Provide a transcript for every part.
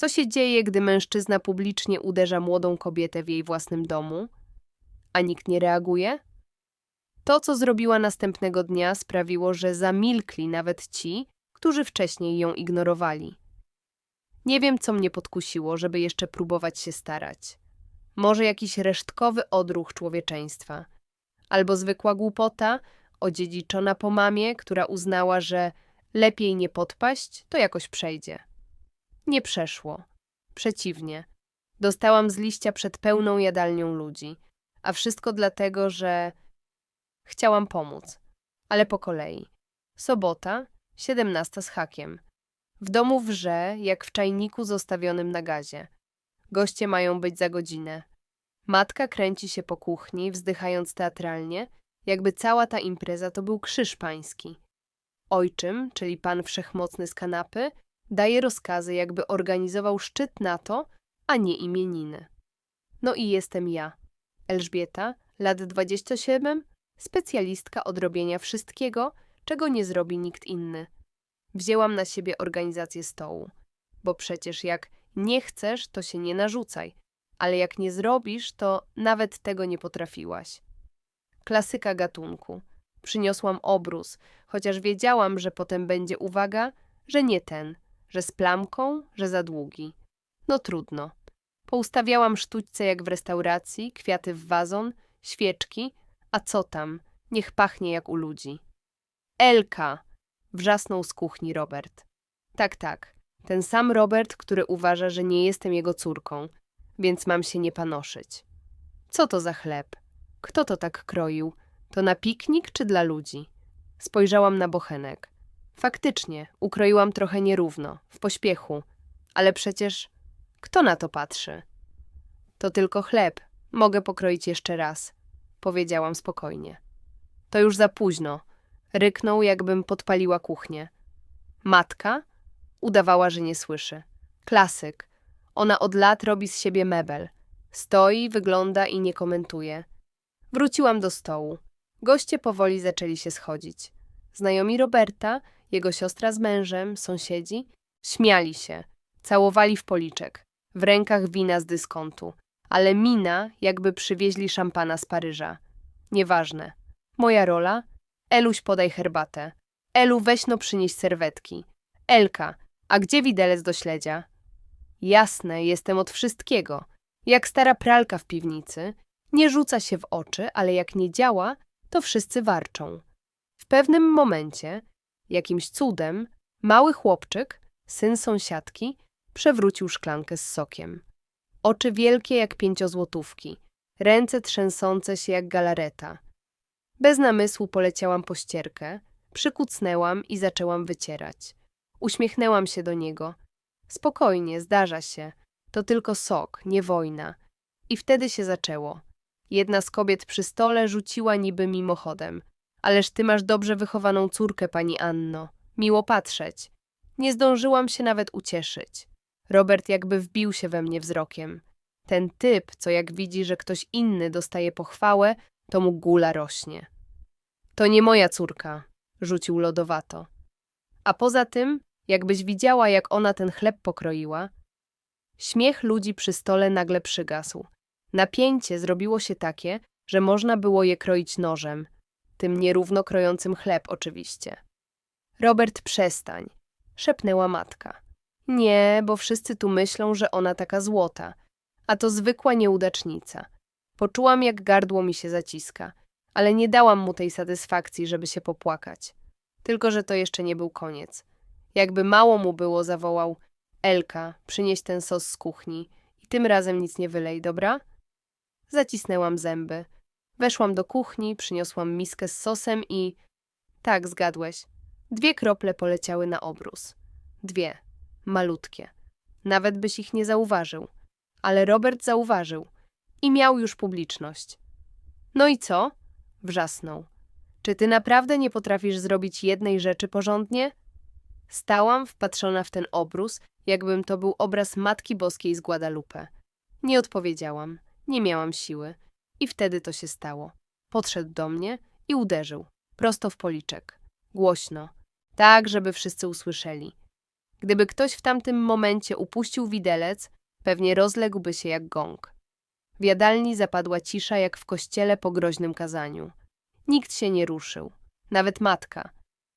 Co się dzieje, gdy mężczyzna publicznie uderza młodą kobietę w jej własnym domu? A nikt nie reaguje? To, co zrobiła następnego dnia, sprawiło, że zamilkli nawet ci, którzy wcześniej ją ignorowali. Nie wiem, co mnie podkusiło, żeby jeszcze próbować się starać. Może jakiś resztkowy odruch człowieczeństwa, albo zwykła głupota, odziedziczona po mamie, która uznała, że lepiej nie podpaść, to jakoś przejdzie. Nie przeszło. Przeciwnie. Dostałam z liścia przed pełną jadalnią ludzi. A wszystko dlatego, że chciałam pomóc. Ale po kolei. Sobota, siedemnasta z hakiem. W domu wrze, jak w czajniku zostawionym na gazie. Goście mają być za godzinę. Matka kręci się po kuchni, wzdychając teatralnie, jakby cała ta impreza to był krzyż pański. Ojczym, czyli pan wszechmocny z kanapy, daje rozkazy, jakby organizował szczyt NATO, a nie imieniny. No i jestem ja, Elżbieta, lat 27, specjalistka od robienia wszystkiego, czego nie zrobi nikt inny. Wzięłam na siebie organizację stołu, bo przecież jak nie chcesz, to się nie narzucaj, ale jak nie zrobisz, to nawet tego nie potrafiłaś. Klasyka gatunku. Przyniosłam obrus, chociaż wiedziałam, że potem będzie uwaga, że nie ten, że z plamką, że za długi. No trudno. Poustawiałam sztućce jak w restauracji, kwiaty w wazon, świeczki, a co tam, niech pachnie jak u ludzi. Elka! Wrzasnął z kuchni Robert. Tak, tak, ten sam Robert, który uważa, że nie jestem jego córką, więc mam się nie panoszyć. Co to za chleb? Kto to tak kroił? To na piknik czy dla ludzi? Spojrzałam na bochenek. Faktycznie, ukroiłam trochę nierówno, w pośpiechu, ale przecież kto na to patrzy? To tylko chleb, mogę pokroić jeszcze raz, powiedziałam spokojnie. To już za późno. Ryknął, jakbym podpaliła kuchnię. Matka? Udawała, że nie słyszy. Klasyk. Ona od lat robi z siebie mebel. Stoi, wygląda i nie komentuje. Wróciłam do stołu. Goście powoli zaczęli się schodzić. Znajomi Roberta, jego siostra z mężem, sąsiedzi, śmiali się, całowali w policzek, w rękach wina z dyskontu, ale mina, jakby przywieźli szampana z Paryża. Nieważne. Moja rola? Eluś, podaj herbatę. Elu, weź no przynieś serwetki. Elka, a gdzie widelec do śledzia? Jasne, jestem od wszystkiego. Jak stara pralka w piwnicy. Nie rzuca się w oczy, ale jak nie działa, to wszyscy warczą. W pewnym momencie, jakimś cudem, mały chłopczyk, syn sąsiadki, przewrócił szklankę z sokiem. Oczy wielkie jak pięciozłotówki, ręce trzęsące się jak galareta. Bez namysłu poleciałam po ścierkę, przykucnęłam i zaczęłam wycierać. Uśmiechnęłam się do niego. Spokojnie, zdarza się. To tylko sok, nie wojna. I wtedy się zaczęło. Jedna z kobiet przy stole rzuciła niby mimochodem. Ależ ty masz dobrze wychowaną córkę, pani Anno. Miło patrzeć. Nie zdążyłam się nawet ucieszyć. Robert jakby wbił się we mnie wzrokiem. Ten typ, co jak widzi, że ktoś inny dostaje pochwałę, to mu gula rośnie. To nie moja córka, rzucił lodowato. A poza tym, jakbyś widziała, jak ona ten chleb pokroiła. Śmiech ludzi przy stole nagle przygasł. Napięcie zrobiło się takie, że można było je kroić nożem, tym nierówno krojącym chleb oczywiście. Robert, przestań, szepnęła matka. Nie, bo wszyscy tu myślą, że ona taka złota, a to zwykła nieudacznica. Poczułam, jak gardło mi się zaciska, ale nie dałam mu tej satysfakcji, żeby się popłakać. Tylko, że to jeszcze nie był koniec. Jakby mało mu było, zawołał Elka, przynieś ten sos z kuchni i tym razem nic nie wylej, dobra? Zacisnęłam zęby. Weszłam do kuchni, przyniosłam miskę z sosem i... Tak, zgadłeś. Dwie krople poleciały na obrus. Dwie. Malutkie. Nawet byś ich nie zauważył. Ale Robert zauważył. I miał już publiczność. No i co? Wrzasnął. Czy ty naprawdę nie potrafisz zrobić jednej rzeczy porządnie? Stałam wpatrzona w ten obrus, jakbym to był obraz Matki Boskiej z Guadalupe. Nie odpowiedziałam. Nie miałam siły. I wtedy to się stało. Podszedł do mnie i uderzył. Prosto w policzek. Głośno. Tak, żeby wszyscy usłyszeli. Gdyby ktoś w tamtym momencie upuścił widelec, pewnie rozległby się jak gong. W jadalni zapadła cisza jak w kościele po groźnym kazaniu. Nikt się nie ruszył, nawet matka.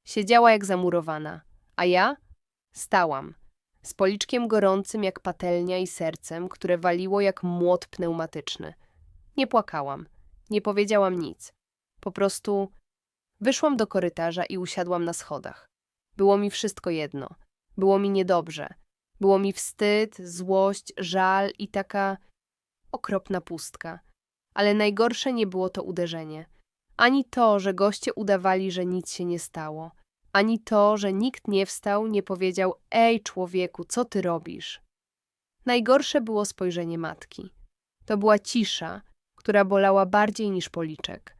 Siedziała jak zamurowana, a ja stałam, z policzkiem gorącym jak patelnia i sercem, które waliło jak młot pneumatyczny. Nie płakałam, nie powiedziałam nic. Po prostu wyszłam do korytarza i usiadłam na schodach. Było mi wszystko jedno. Było mi niedobrze. Było mi wstyd, złość, żal i taka okropna pustka. Ale najgorsze nie było to uderzenie. Ani to, że goście udawali, że nic się nie stało. Ani to, że nikt nie wstał, nie powiedział: Ej, człowieku, co ty robisz? Najgorsze było spojrzenie matki. To była cisza, która bolała bardziej niż policzek.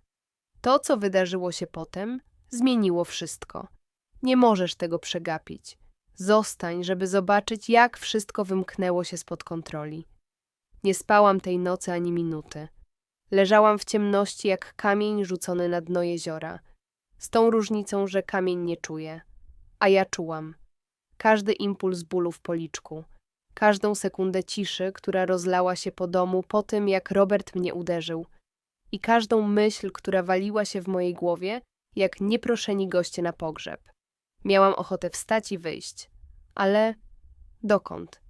To, co wydarzyło się potem, zmieniło wszystko. Nie możesz tego przegapić. Zostań, żeby zobaczyć, jak wszystko wymknęło się spod kontroli. Nie spałam tej nocy ani minuty. Leżałam w ciemności jak kamień rzucony na dno jeziora. Z tą różnicą, że kamień nie czuje. A ja czułam. Każdy impuls bólu w policzku. Każdą sekundę ciszy, która rozlała się po domu po tym, jak Robert mnie uderzył. I każdą myśl, która waliła się w mojej głowie, jak nieproszeni goście na pogrzeb. Miałam ochotę wstać i wyjść. Ale dokąd?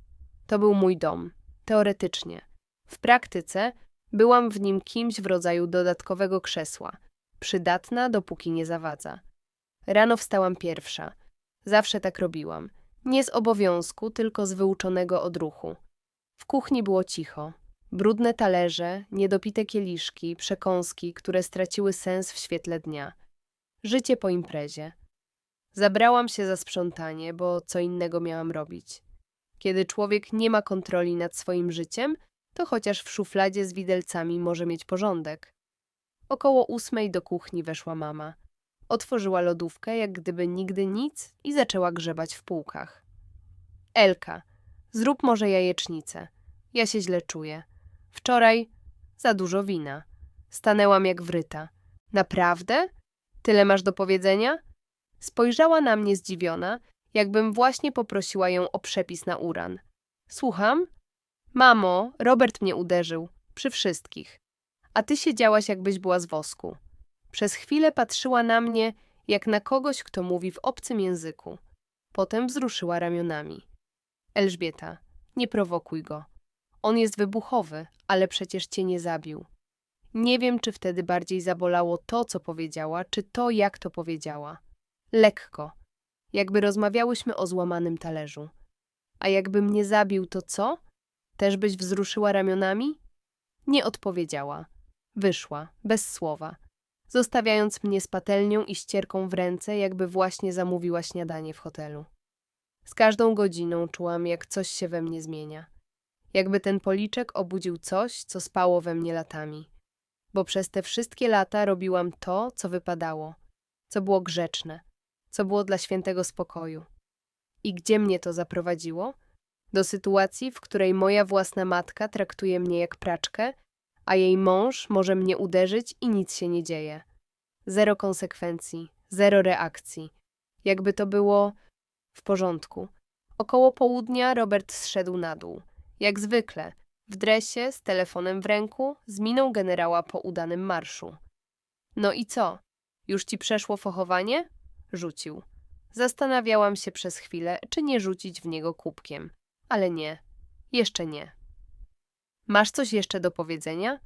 To był mój dom. Teoretycznie. W praktyce byłam w nim kimś w rodzaju dodatkowego krzesła. Przydatna, dopóki nie zawadza. Rano wstałam pierwsza. Zawsze tak robiłam. Nie z obowiązku, tylko z wyuczonego odruchu. W kuchni było cicho. Brudne talerze, niedopite kieliszki, przekąski, które straciły sens w świetle dnia. Życie po imprezie. Zabrałam się za sprzątanie, bo co innego miałam robić. Kiedy człowiek nie ma kontroli nad swoim życiem, to chociaż w szufladzie z widelcami może mieć porządek. Około ósmej do kuchni weszła mama. Otworzyła lodówkę, jak gdyby nigdy nic i zaczęła grzebać w półkach. Elka, zrób może jajecznicę. Ja się źle czuję. Wczoraj za dużo wina. Stanęłam jak wryta. Naprawdę? Tyle masz do powiedzenia? Spojrzała na mnie zdziwiona, jakbym właśnie poprosiła ją o przepis na uran. Słucham? Mamo, Robert mnie uderzył. Przy wszystkich. A ty siedziałaś, jakbyś była z wosku. Przez chwilę patrzyła na mnie, jak na kogoś, kto mówi w obcym języku. Potem wzruszyła ramionami. Elżbieta, nie prowokuj go. On jest wybuchowy, ale przecież cię nie zabił. Nie wiem, czy wtedy bardziej zabolało to, co powiedziała, czy to, jak to powiedziała. Lekko, jakby rozmawiałyśmy o złamanym talerzu. A jakby mnie zabił, to co? Też byś wzruszyła ramionami? Nie odpowiedziała. Wyszła, bez słowa, zostawiając mnie z patelnią i ścierką w ręce, jakby właśnie zamówiła śniadanie w hotelu. Z każdą godziną czułam, jak coś się we mnie zmienia. Jakby ten policzek obudził coś, co spało we mnie latami. Bo przez te wszystkie lata robiłam to, co wypadało, co było grzeczne, co było dla świętego spokoju. I gdzie mnie to zaprowadziło? Do sytuacji, w której moja własna matka traktuje mnie jak praczkę, a jej mąż może mnie uderzyć i nic się nie dzieje. Zero konsekwencji, zero reakcji. Jakby to było w porządku. Około południa Robert zszedł na dół. Jak zwykle, w dresie, z telefonem w ręku, z miną generała po udanym marszu. No i co? Już ci przeszło fochowanie? Rzucił. Zastanawiałam się przez chwilę, czy nie rzucić w niego kubkiem. Ale nie. Jeszcze nie. Masz coś jeszcze do powiedzenia?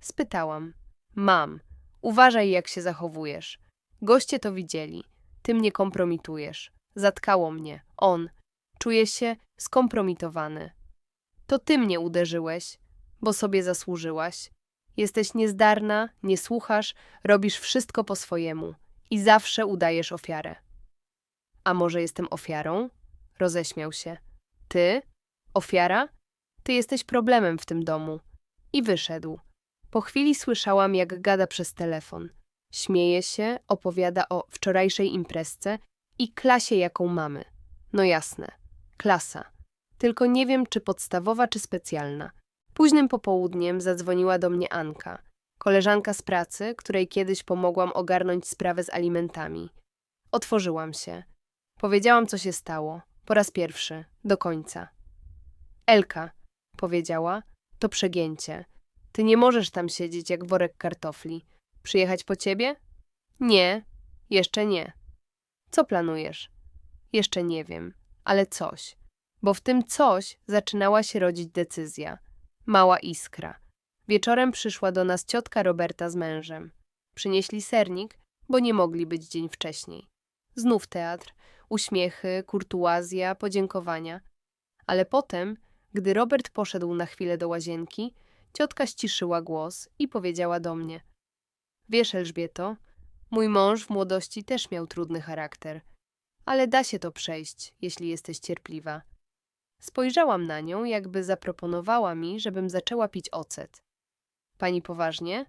Spytałam. Mam. Uważaj, jak się zachowujesz. Goście to widzieli. Ty mnie kompromitujesz. Zatkało mnie. On. Czuję się skompromitowany. To ty mnie uderzyłeś, bo sobie zasłużyłaś. Jesteś niezdarna, nie słuchasz, robisz wszystko po swojemu i zawsze udajesz ofiarę. A może jestem ofiarą? Roześmiał się. Ty? Ofiara? Ty jesteś problemem w tym domu. I wyszedł. Po chwili słyszałam, jak gada przez telefon. Śmieje się, opowiada o wczorajszej imprezce i klasie, jaką mamy. No jasne, klasa. Tylko nie wiem, czy podstawowa, czy specjalna. Późnym popołudniem zadzwoniła do mnie Anka, koleżanka z pracy, której kiedyś pomogłam ogarnąć sprawę z alimentami. Otworzyłam się. Powiedziałam, co się stało. Po raz pierwszy, do końca. Elka, powiedziała, to przegięcie. Ty nie możesz tam siedzieć jak worek kartofli. Przyjechać po ciebie? Nie, jeszcze nie. Co planujesz? Jeszcze nie wiem, ale coś. Bo w tym coś zaczynała się rodzić decyzja. Mała iskra. Wieczorem przyszła do nas ciotka Roberta z mężem. Przynieśli sernik, bo nie mogli być dzień wcześniej. Znów teatr, uśmiechy, kurtuazja, podziękowania. Ale potem, gdy Robert poszedł na chwilę do łazienki, ciotka ściszyła głos i powiedziała do mnie: Wiesz, Elżbieto, mój mąż w młodości też miał trudny charakter, ale da się to przejść, jeśli jesteś cierpliwa. Spojrzałam na nią, jakby zaproponowała mi, żebym zaczęła pić ocet. Pani poważnie?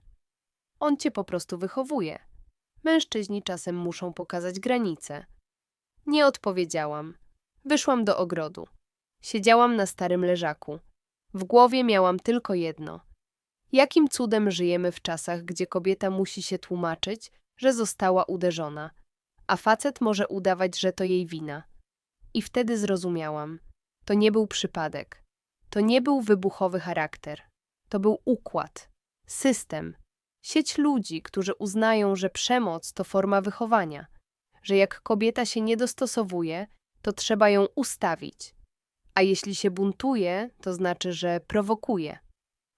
On cię po prostu wychowuje. Mężczyźni czasem muszą pokazać granice. Nie odpowiedziałam. Wyszłam do ogrodu. Siedziałam na starym leżaku. W głowie miałam tylko jedno. Jakim cudem żyjemy w czasach, gdzie kobieta musi się tłumaczyć, że została uderzona, a facet może udawać, że to jej wina? I wtedy zrozumiałam. To nie był przypadek. To nie był wybuchowy charakter. To był układ, system, sieć ludzi, którzy uznają, że przemoc to forma wychowania, że jak kobieta się nie dostosowuje, to trzeba ją ustawić, a jeśli się buntuje, to znaczy, że prowokuje.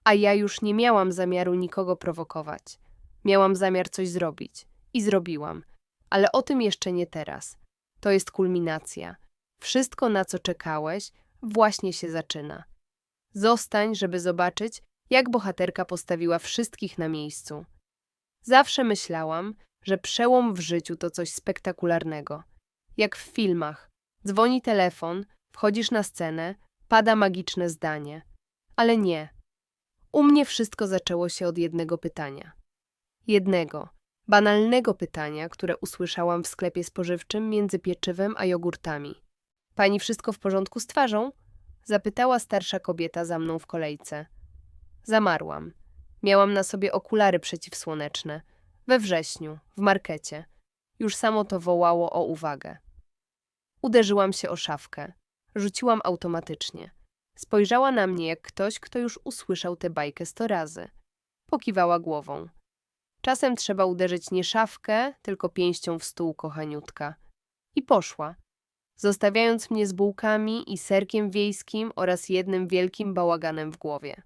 A ja już nie miałam zamiaru nikogo prowokować. Miałam zamiar coś zrobić. I zrobiłam. Ale o tym jeszcze nie teraz. To jest kulminacja. Wszystko, na co czekałeś, właśnie się zaczyna. Zostań, żeby zobaczyć, jak bohaterka postawiła wszystkich na miejscu. Zawsze myślałam, że przełom w życiu to coś spektakularnego. Jak w filmach. Dzwoni telefon, wchodzisz na scenę, pada magiczne zdanie. Ale nie. U mnie wszystko zaczęło się od jednego pytania. Jednego, banalnego pytania, które usłyszałam w sklepie spożywczym między pieczywem a jogurtami. Pani wszystko w porządku z twarzą? Zapytała starsza kobieta za mną w kolejce. Zamarłam. Miałam na sobie okulary przeciwsłoneczne. We wrześniu, w markecie. Już samo to wołało o uwagę. Uderzyłam się o szafkę. Rzuciłam automatycznie. Spojrzała na mnie jak ktoś, kto już usłyszał tę bajkę sto razy. Pokiwała głową. Czasem trzeba uderzyć nie szafkę, tylko pięścią w stół, kochaniutka. I poszła, zostawiając mnie z bułkami i serkiem wiejskim oraz jednym wielkim bałaganem w głowie.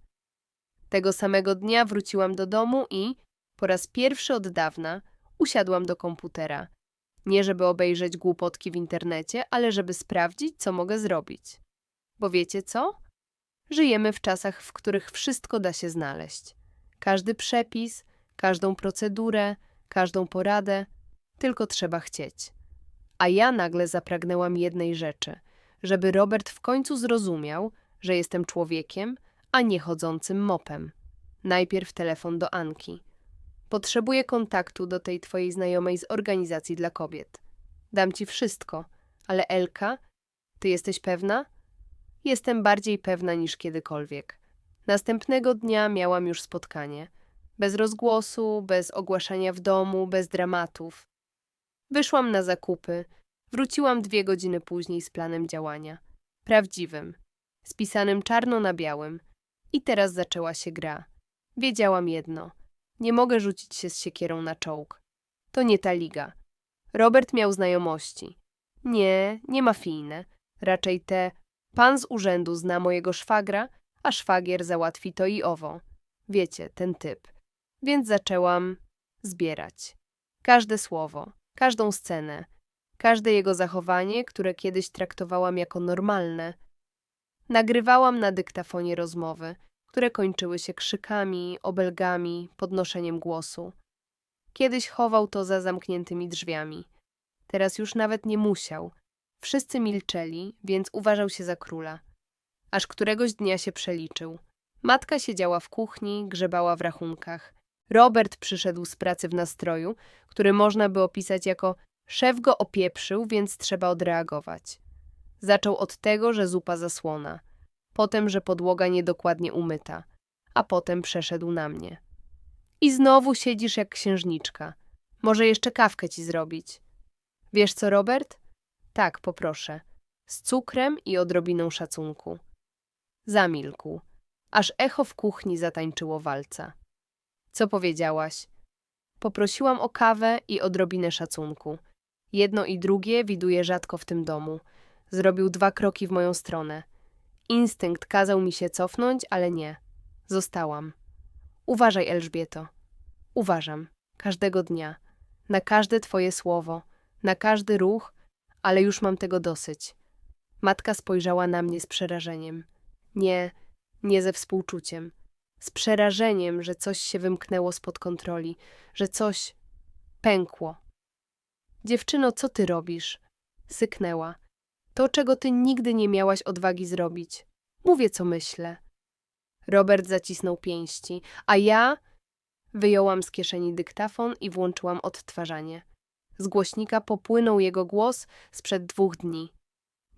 Tego samego dnia wróciłam do domu i, po raz pierwszy od dawna, usiadłam do komputera. Nie żeby obejrzeć głupotki w internecie, ale żeby sprawdzić, co mogę zrobić. Bo wiecie co? Żyjemy w czasach, w których wszystko da się znaleźć. Każdy przepis, każdą procedurę, każdą poradę, tylko trzeba chcieć. A ja nagle zapragnęłam jednej rzeczy, żeby Robert w końcu zrozumiał, że jestem człowiekiem, a nie chodzącym mopem. Najpierw telefon do Anki. Potrzebuję kontaktu do tej twojej znajomej z organizacji dla kobiet. Dam ci wszystko, ale Elka, ty jesteś pewna? Jestem bardziej pewna niż kiedykolwiek. Następnego dnia miałam już spotkanie. Bez rozgłosu, bez ogłaszania w domu, bez dramatów. Wyszłam na zakupy. Wróciłam dwie godziny później z planem działania. Prawdziwym. Spisanym czarno na białym. I teraz zaczęła się gra. Wiedziałam jedno. Nie mogę rzucić się z siekierą na czołg. To nie ta liga. Robert miał znajomości. Nie, nie mafijne. Raczej te pan z urzędu zna mojego szwagra, a szwagier załatwi to i owo. Wiecie, ten typ. Więc zaczęłam zbierać. Każde słowo, każdą scenę, każde jego zachowanie, które kiedyś traktowałam jako normalne. Nagrywałam na dyktafonie rozmowy, które kończyły się krzykami, obelgami, podnoszeniem głosu. Kiedyś chował to za zamkniętymi drzwiami. Teraz już nawet nie musiał. Wszyscy milczeli, więc uważał się za króla. Aż któregoś dnia się przeliczył. Matka siedziała w kuchni, grzebała w rachunkach. Robert przyszedł z pracy w nastroju, który można by opisać jako szef go opieprzył, więc trzeba odreagować. Zaczął od tego, że zupa zasłona, potem, że podłoga niedokładnie umyta, a potem przeszedł na mnie. I znowu siedzisz jak księżniczka. Może jeszcze kawkę ci zrobić. Wiesz co, Robert? Tak, poproszę. z cukrem i odrobiną szacunku. Zamilkł, aż echo w kuchni zatańczyło walca. Co powiedziałaś? Poprosiłam o kawę i odrobinę szacunku. Jedno i drugie widuję rzadko w tym domu. Zrobił dwa kroki w moją stronę. Instynkt kazał mi się cofnąć, ale nie. Zostałam. Uważaj, Elżbieto. Uważam. Każdego dnia. Na każde twoje słowo. Na każdy ruch, ale już mam tego dosyć. Matka spojrzała na mnie z przerażeniem. Nie, nie ze współczuciem. Z przerażeniem, że coś się wymknęło spod kontroli, że coś pękło. Dziewczyno, co ty robisz? Syknęła. To, czego ty nigdy nie miałaś odwagi zrobić. Mówię, co myślę. Robert zacisnął pięści, a ja wyjąłam z kieszeni dyktafon i włączyłam odtwarzanie. Z głośnika popłynął jego głos sprzed dwóch dni.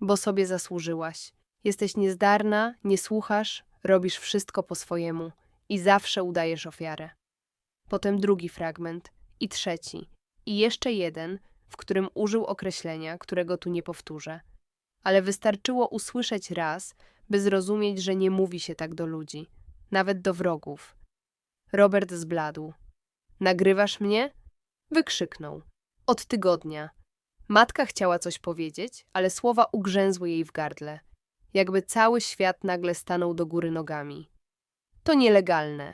Bo sobie zasłużyłaś. Jesteś niezdarna, nie słuchasz, robisz wszystko po swojemu i zawsze udajesz ofiarę. Potem drugi fragment i trzeci i jeszcze jeden, w którym użył określenia, którego tu nie powtórzę. Ale wystarczyło usłyszeć raz, by zrozumieć, że nie mówi się tak do ludzi, nawet do wrogów. Robert zbladł. Nagrywasz mnie? Wykrzyknął. Od tygodnia. Matka chciała coś powiedzieć, ale słowa ugrzęzły jej w gardle. Jakby cały świat nagle stanął do góry nogami. To nielegalne.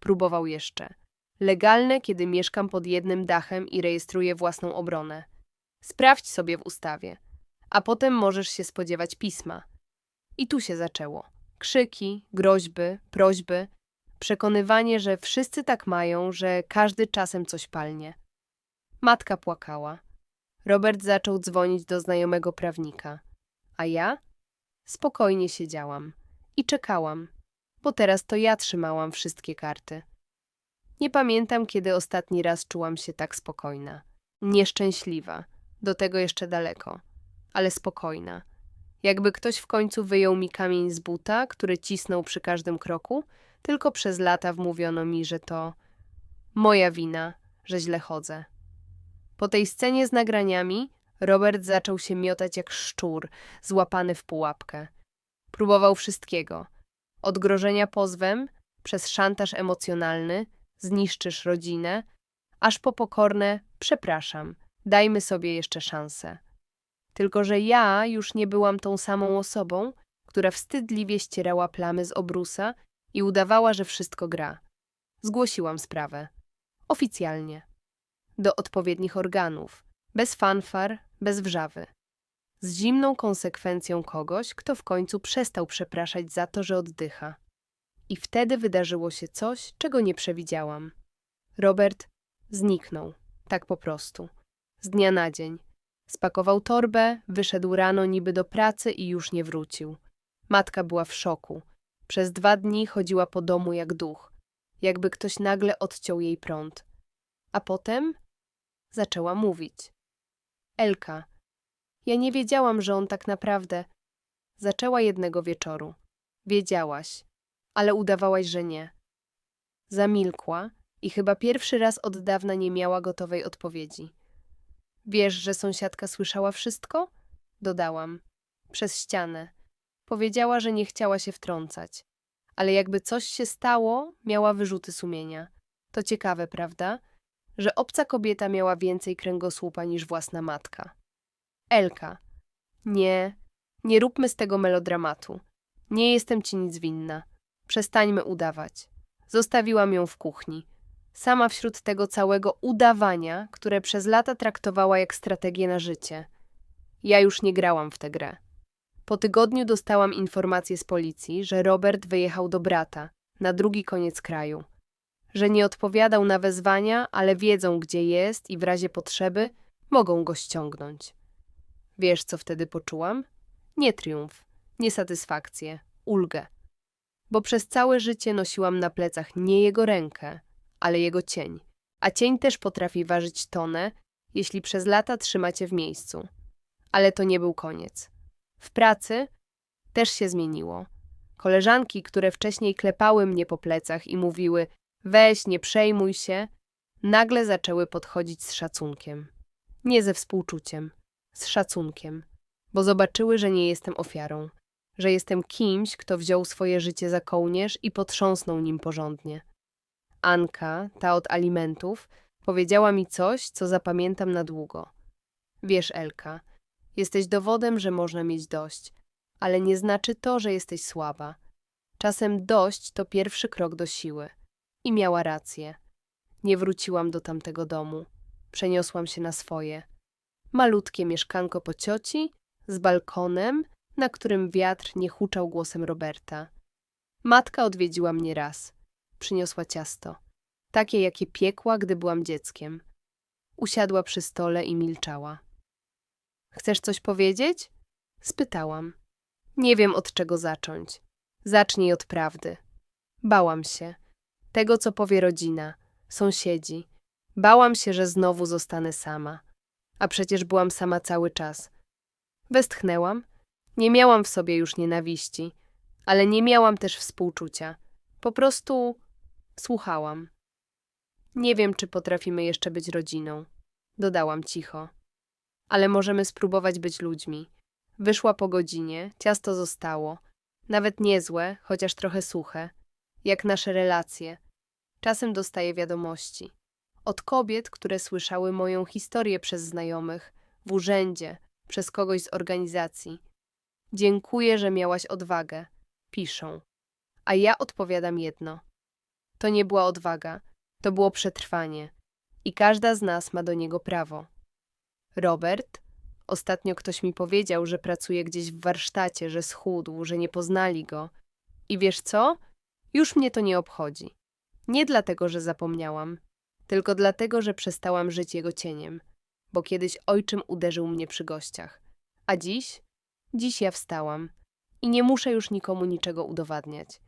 Próbował jeszcze. Legalne, kiedy mieszkam pod jednym dachem i rejestruję własną obronę. Sprawdź sobie w ustawie. A potem możesz się spodziewać pisma. I tu się zaczęło. Krzyki, groźby, prośby, przekonywanie, że wszyscy tak mają, że każdy czasem coś palnie. Matka płakała. Robert zaczął dzwonić do znajomego prawnika. A ja? Spokojnie siedziałam i czekałam, bo teraz to ja trzymałam wszystkie karty. Nie pamiętam, kiedy ostatni raz czułam się tak spokojna. Nieszczęśliwa, do tego jeszcze daleko, ale spokojna. Jakby ktoś w końcu wyjął mi kamień z buta, który cisnął przy każdym kroku, tylko przez lata wmówiono mi, że to moja wina, że źle chodzę. Po tej scenie z nagraniami Robert zaczął się miotać jak szczur, złapany w pułapkę. Próbował wszystkiego. Od grożenia pozwem, przez szantaż emocjonalny, zniszczysz rodzinę, aż po pokorne przepraszam, dajmy sobie jeszcze szansę. Tylko, że ja już nie byłam tą samą osobą, która wstydliwie ścierała plamy z obrusa i udawała, że wszystko gra. Zgłosiłam sprawę. Oficjalnie. Do odpowiednich organów. Bez fanfar, bez wrzawy. Z zimną konsekwencją kogoś, kto w końcu przestał przepraszać za to, że oddycha. I wtedy wydarzyło się coś, czego nie przewidziałam. Robert zniknął, tak po prostu. Z dnia na dzień. Spakował torbę, wyszedł rano niby do pracy i już nie wrócił. Matka była w szoku. Przez dwa dni chodziła po domu jak duch, jakby ktoś nagle odciął jej prąd. A potem zaczęła mówić. Elka, ja nie wiedziałam, że on tak naprawdę. Zaczęła jednego wieczoru. Wiedziałaś, ale udawałaś, że nie. Zamilkła i chyba pierwszy raz od dawna nie miała gotowej odpowiedzi. Wiesz, że sąsiadka słyszała wszystko? Dodałam. Przez ścianę. Powiedziała, że nie chciała się wtrącać. Ale jakby coś się stało, miała wyrzuty sumienia. To ciekawe, prawda? Że obca kobieta miała więcej kręgosłupa niż własna matka. Elka. Nie, nie róbmy z tego melodramatu. Nie jestem ci nic winna. Przestańmy udawać. Zostawiłam ją w kuchni. Sama wśród tego całego udawania, które przez lata traktowała jak strategię na życie. Ja już nie grałam w tę grę. Po tygodniu dostałam informację z policji, że Robert wyjechał do brata, na drugi koniec kraju. Że nie odpowiadał na wezwania, ale wiedzą, gdzie jest i w razie potrzeby mogą go ściągnąć. Wiesz, co wtedy poczułam? Nie triumf, nie satysfakcję, ulgę. Bo przez całe życie nosiłam na plecach nie jego rękę, ale jego cień. A cień też potrafi ważyć tonę, jeśli przez lata trzymacie w miejscu. Ale to nie był koniec. W pracy też się zmieniło. Koleżanki, które wcześniej klepały mnie po plecach i mówiły: Weź, nie przejmuj się, nagle zaczęły podchodzić z szacunkiem. Nie ze współczuciem, z szacunkiem. bo zobaczyły, że nie jestem ofiarą, że jestem kimś, kto wziął swoje życie za kołnierz i potrząsnął nim porządnie. Anka, ta od alimentów, powiedziała mi coś, co zapamiętam na długo. Wiesz, Elka, jesteś dowodem, że można mieć dość, ale nie znaczy to, że jesteś słaba. Czasem dość to pierwszy krok do siły. I miała rację. Nie wróciłam do tamtego domu. Przeniosłam się na swoje. Malutkie mieszkanko po cioci, z balkonem, na którym wiatr nie huczał głosem Roberta. Matka odwiedziła mnie raz. Przyniosła ciasto. Takie, jakie piekła, gdy byłam dzieckiem. Usiadła przy stole i milczała. Chcesz coś powiedzieć? Spytałam. Nie wiem, od czego zacząć. Zacznij od prawdy. Bałam się. Tego, co powie rodzina, sąsiedzi. Bałam się, że znowu zostanę sama. A przecież byłam sama cały czas. Westchnęłam. Nie miałam w sobie już nienawiści, ale nie miałam też współczucia. Po prostu słuchałam. Nie wiem, czy potrafimy jeszcze być rodziną. Dodałam cicho. Ale możemy spróbować być ludźmi. Wyszła po godzinie, ciasto zostało. Nawet niezłe, chociaż trochę suche. Jak nasze relacje. Czasem dostaję wiadomości. Od kobiet, które słyszały moją historię przez znajomych, w urzędzie, przez kogoś z organizacji. Dziękuję, że miałaś odwagę. Piszą. A ja odpowiadam jedno. To nie była odwaga, to było przetrwanie. I każda z nas ma do niego prawo. Robert, ostatnio ktoś mi powiedział, że pracuje gdzieś w warsztacie, że schudł, że nie poznali go. I wiesz co? Już mnie to nie obchodzi. Nie dlatego, że zapomniałam, tylko dlatego, że przestałam żyć jego cieniem, bo kiedyś ojczym uderzył mnie przy gościach. A dziś? Dziś ja wstałam i nie muszę już nikomu niczego udowadniać.